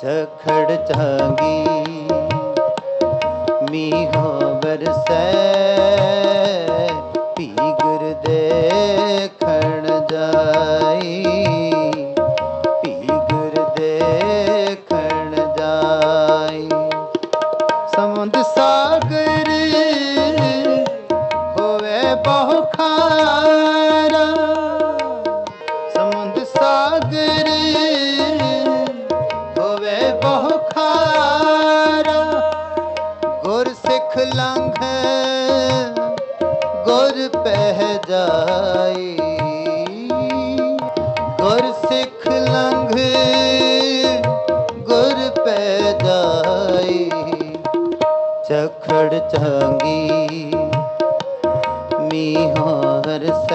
ਝਖੜ ਚਾਂਗੀ, ਮੀਂਹ ਬਰਸੈ ਭੀਗਰ ਦੇਖਣ ਜਾਈ ਭੀਗਰ ਦੇਖਣ ਜਾਈ। ਸਮੁੰਦ ਸਾਗਰ ਹੋਵੇ ਬਹੁ ਖਾਰਾ ਮੋਹ ਖਾਰਾ ਗੁਰ ਸਿੱਖ ਲੰਘੇ ਗੁਰ ਪਹਿ ਜਾਈ। ਗੁਰ ਸਿੱਖ ਲੰਘੇ ਗੁਰ ਪਹਿ ਜਾਈ। ਚਖੜ ਚਾਂਗੀ ਮੀਂਹ ਹਰ